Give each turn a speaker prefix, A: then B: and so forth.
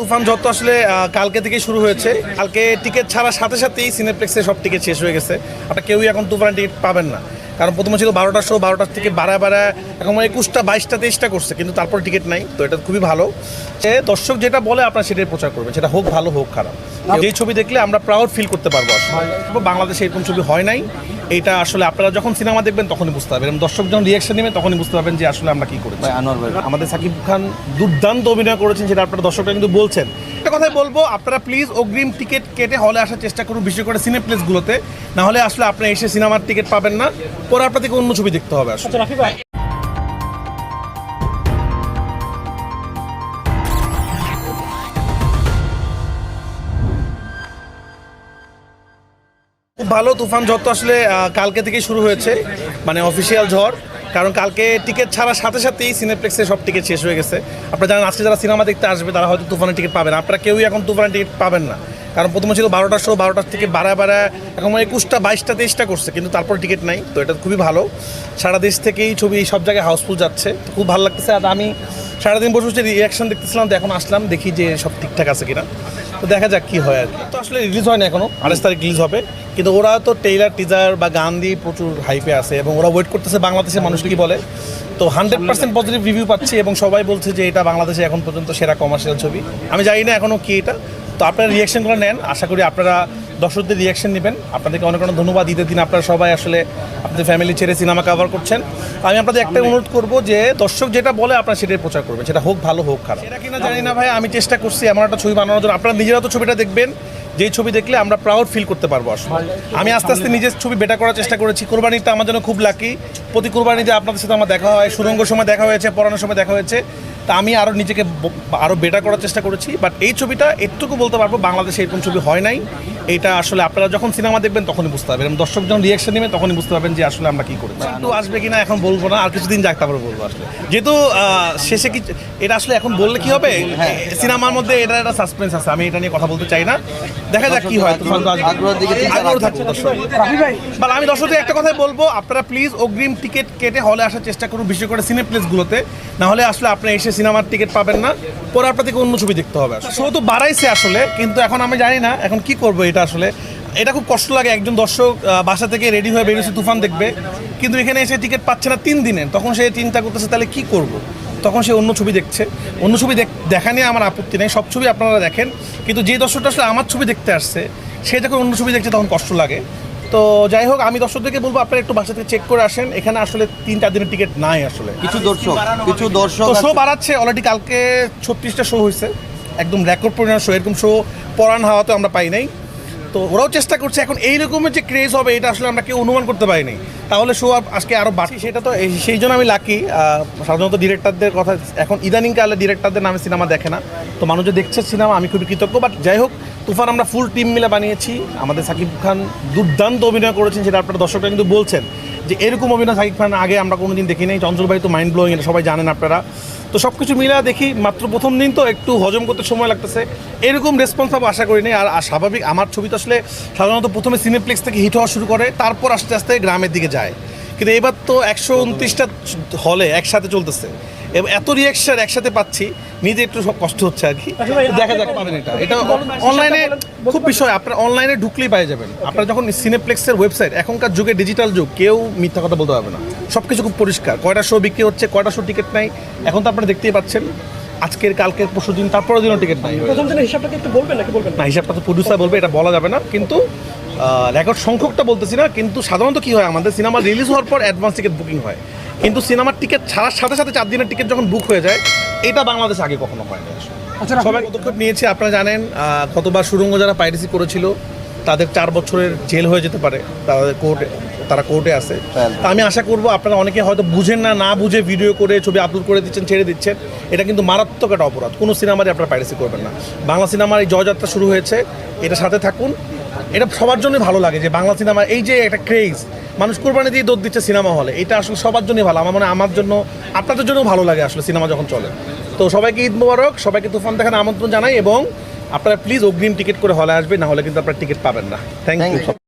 A: তুফান যত আসলে কালকে থেকে শুরু হয়েছে। কালকে টিকিট ছাড়ার সাথে সাথেই সিনেপ্লেক্সে সব টিকিট শেষ হয়ে গেছে। আপনার কেউই এখন তুফান টিকিট পাবেন না। কারণ প্রথমে ছিল বারোটার শো বারোটার থেকে বাড়া বাড়া এখন একুশটা বাইশটা তেইশটা করছে কিন্তু তারপর টিকিট নাই তো এটা খুবই ভালো। যে দর্শক যেটা বলে আপনার সেটাই প্রচার করবেন সেটা হোক ভালো হোক খারাপ। যেই ছবি দেখলে আমরা প্রাউড ফিল করতে পারব আসলে। বাংলাদেশে এরকম ছবি হয় নাই এটা আসলে আপনারা যখন সিনেমা দেখবেন তখনই বুঝতে পারবেন। এবং দর্শক যখন রিয়াকশন নেবেন তখনই বুঝতে পারবেন যে আসলে আমরা কি করেছি। আমাদের সাকিব খান দুর্দান্ত অভিনয় করেছেন সেটা আপনারা দর্শকরা কিন্তু বলছেন। কথাই বলব আপনারা প্লিজ অগ্রিম টিকিট কেটে হলে আসার চেষ্টা করুন বিশেষ করে সিনেপ্লেসগুলোতে না হলে আসলে আপনি এসে সিনেমার টিকিট পাবেন না। পরে আপনাদেরকে অন্য ছবি দেখতে হবে আসলে। খুব ভালো তুফান ঝড় তো আসলে কালকে থেকে শুরু হয়েছে মানে অফিসিয়াল ঝড়। কারণ কালকে টিকিট ছাড়ার সাথে সাথেই সিনেপ্লেক্সে সব টিকিট শেষ হয়ে গেছে। আপনারা জানেন, আজকে যারা সিনেমা দেখতে আসবে, তারা হয়তো তুফানের টিকিট পাবেন আপনারা কেউই এখন তুফানের টিকিট পাবেন না। কারণ প্রথমে ছিল বারোটার শো বারোটার থেকে বাড়া বাড়া এখন মানে একুশটা, বাইশটা, তেইশটা করছে, কিন্তু তারপর টিকিট নাই, তো এটা খুবই ভালো। সারা দেশ থেকেই ছবি সব জায়গায় হাউসফুল যাচ্ছে খুব ভালো লাগতেছে। আর আমি সারাদিন বসে বসে রিয়াকশন দেখতেছিলাম, তো এখন আসলাম, দেখি যে সব ঠিকঠাক আছে কিনা। তো দেখা যাক কি হয় আর কি। তো আসলে রিলিজ হয় না এখনও, আঠাশ তারিখ রিলিজ হবে। কিন্তু ওরা তো টেইলার টিজার বা গান দিয়ে প্রচুর হাইপে আছে এবং ওরা ওয়েট করতেছে বাংলাদেশের মানুষ কি বলে। তো হান্ড্রেড পার্সেন্ট পজিটিভ রিভিউ পাচ্ছি এবং সবাই বলছে যে এটা বাংলাদেশে এখন পর্যন্ত সেরা কমার্শিয়াল ছবি। আমি জানি না এখনও কি এটা তো আপনারা রিয়াকশনগুলো নেন। আশা করি আপনারা দর্শকদের রিয়াকশন নেবেন। আপনাদেরকে অনেক অনেক ধন্যবাদ। ঈদের দিন আপনারা সবাই আসলে আপনাদের ফ্যামিলি ছেড়ে সিনেমা কভার করছেন। আমি আপনাদের একটা অনুরোধ করব যে দর্শক যেটা বলে আপনারা সেটাই প্রচার করবেন। সেটা হোক ভালো হোক খারাপ। সেটা কিনা জানি না ভাই আমি চেষ্টা করছি এমন একটা ছবি বানানোর জন্য। আপনারা নিজেরা তো ছবিটা দেখবেন। যেই ছবি দেখলে আমরা প্রাউড ফিল করতে পারব আসলে। আমি আস্তে আস্তে নিজের ছবি বেটা করার চেষ্টা করেছি। কোরবানিটা আমার জন্য খুব লাকি প্রতি কোরবানিতে আপনাদের সাথে আমার দেখা হয়। সুরঙ্গ সময় দেখা হয়েছে পড়ানোর সময় দেখা হয়েছে। তা আমি আরও নিজেকে আরও বেটার করার চেষ্টা করেছি বাট এই ছবিটা এটুকু বলতে পারব, বাংলাদেশে এরকম ছবি হয় নাই। এটা আসলে আপনারা যখন সিনেমা দেখবেন তখনই বুঝতে পারবেন। এবং দর্শক যখন রিয়াকশন নেবেন তখনই বুঝতে পারবেন যে আসলে আমরা কি করেছি। একটু আসবে কিনা এখন বলব না আর কিছুদিন যাক তারপরে বলব আসলে। যেহেতু শেষে কি এটা আসলে এখন বললে কি হবে? সিনেমার মধ্যে এটা একটা সাসপেন্স আছে আমি এটা নিয়ে কথা বলতে চাই না। দেখা যাক কি হয়। আগ্রহ। থাকছে দর্শক। আমি দর্শকদের একটা কথাই বলব আপনারা প্লিজ অগ্রিম টিকিট কেটে হলে আসার চেষ্টা করুন বিশেষ করে সিনেপ্লেসগুলোতে না হলে আসলে আপনি এসে সিনেমার টিকিট পাবেন না। পরে আপনাদেরকে অন্য ছবি দেখতে হবে। শো তো বাড়াইছে আসলে কিন্তু এখন আমি জানি না এখন কি করব এটা আসলে এটা খুব কষ্ট লাগে একজন দর্শক বাসা থেকে রেডি হয়ে বেরিয়েছে তুফান দেখবে। কিন্তু এখানে এসে টিকিট পাচ্ছে না তিন দিনের তখন সে চিন্তা করতেছে তাহলে কি করব? তখন সে অন্য ছবি দেখছে। অন্য ছবি দেখ- দেখা নিয়ে আমার আপত্তি নেই সব ছবি আপনারা দেখেন। কিন্তু যে দর্শকটা আসলে আমার ছবি দেখতে আসছে সে যখন অন্য ছবি দেখছে তখন কষ্ট লাগে। তো যাই হোক আমি দর্শকদেরকে বলব আপনারা একটু বাসা থেকে চেক করে আসেন। এখানে আসলে তিন চার দিনের টিকিট নাই আসলে।
B: কিছু দর্শক কিছু দর্শক
A: শো বাড়াচ্ছে অলরেডি কালকে ছত্রিশটা শো হয়েছে। একদম রেকর্ড পরিমাণ শো এরকম শো পরান হাওয়াতে আমরা পাই নাই। তো ওরাও চেষ্টা করছে, এখন এই রকমের যে ক্রেজ হবে, এটা আসলে আমরা কেউ অনুমান করতে পারিনি। তাহলে শো আজকে আরও বাড়ছে। সেটা তো সেই জন্য আমি লাকি সাধারণত ডিরেক্টরদের কথা, এখন ইদানিংকালে ডিরেক্টরদের নামে সিনেমা দেখে না। তো মানুষ যে দেখছে সিনেমা আমি খুবই কৃতজ্ঞ বাট যাই হোক তুফান আমরা ফুল টিম মিলে বানিয়েছি। আমাদের সাকিব খান দুর্দান্ত অভিনয় করেছেন, সেটা আপনারা দর্শকরা কিন্তু বলছেন যে এরকম অভিনয় সাকিব খান আগে আমরা কোনোদিন দেখি নাই চঞ্চল ভাই তো মাইন্ড ব্লোয়িং এটা সবাই জানেন আপনারা। তো সব কিছু মিলে দেখি, মাত্র প্রথম দিন তো একটু হজম করতে সময় লাগতেছে। এরকম রেসপন্স পাবো আশা আর আর স্বাভাবিক, আমার ছবি তো আসলে সাধারণত প্রথমে সিনেপ্লেক্স থেকে হিট হওয়া শুরু করে, তারপর আস্তে আস্তে গ্রামের দিকে যায়। কিন্তু এবার তো একশো উনত্রিশটা হলে একসাথে চলতেছে। এবং এত রিয়াকশন একসাথে পাচ্ছি নিজে একটু সব কষ্ট হচ্ছে আর কি। দেখা যাক পাবেন এটা। এটা অনলাইনে খুব বিষয় আপনার অনলাইনে ঢুকলেই পাই যাবেন। আপনারা যখন সিনেপ্লেক্সের ওয়েবসাইট এখনকার যুগে ডিজিটাল যুগ কেউ মিথ্যা কথা বলতে পারবে না। সব কিছু খুব পরিষ্কার। কয়টা শো বিক্রি হচ্ছে কয়টা শো টিকিট নাই এখন তো আপনারা দেখতেই পাচ্ছেন। আজকের কালকের পরশু দিন তারপরের দিনও টিকিট নাই।
C: প্রথম দিনের হিসাবটা একটু বলবেন নাকি বলবেন? না
A: হিসাবটা তো প্রডিউসার বলবে এটা বলা যাবে না। কিন্তু রেকর্ড সংখ্যকটা বলতেছি না কিন্তু সাধারণত কি হয় আমাদের সিনেমা রিলিজ হওয়ার পর অ্যাডভান্স টিকিট বুকিং হয়। কিন্তু সিনেমার টিকিট ছাড়ার সাথে সাথে চার দিনের টিকিট যখন বুক হয়ে যায় এটা বাংলাদেশ আগে কখনো হয় না আসলে।
C: আচ্ছা
A: সবাই পদক্ষেপ নিয়েছে আপনারা জানেন কতবার সুরঙ্গ যারা পাইরেসি করেছিল তাদের চার বছরের জেল হয়ে যেতে পারে তাদের কোর্টে তারা কোর্টে আছে। তা আমি আশা করব আপনারা অনেকে হয়তো বুঝেন না না বুঝে ভিডিও করে ছবি আপলোড করে দিচ্ছেন ছেড়ে দিচ্ছেন এটা কিন্তু মারাত্মক একটা অপরাধ। কোনো সিনেমারই আপনারা পাইরেসি করবেন না। বাংলা সিনেমার এই জয়যাত্রা শুরু হয়েছে এটা সাথে থাকুন। এটা সবার জন্যই ভালো লাগে যে বাংলা সিনেমা এই যে একটা ক্রেজ মানুষ কোরবানি দিয়ে দৌড় দিচ্ছে সিনেমা হলে, এটা আসলে সবার জন্যই ভালো। আমার মানে আমার জন্য, আপনাদের জন্যও ভালো লাগে আসলে সিনেমা যখন চলে। তো সবাইকে ঈদ মোবারক, সবাইকে তুফান দেখার আমন্ত্রণ জানাই এবং আপনারা প্লিজ অগ্রিম টিকিট করে হলে আসবে না হলে কিন্তু আপনারা টিকিট পাবেন না। Thank you.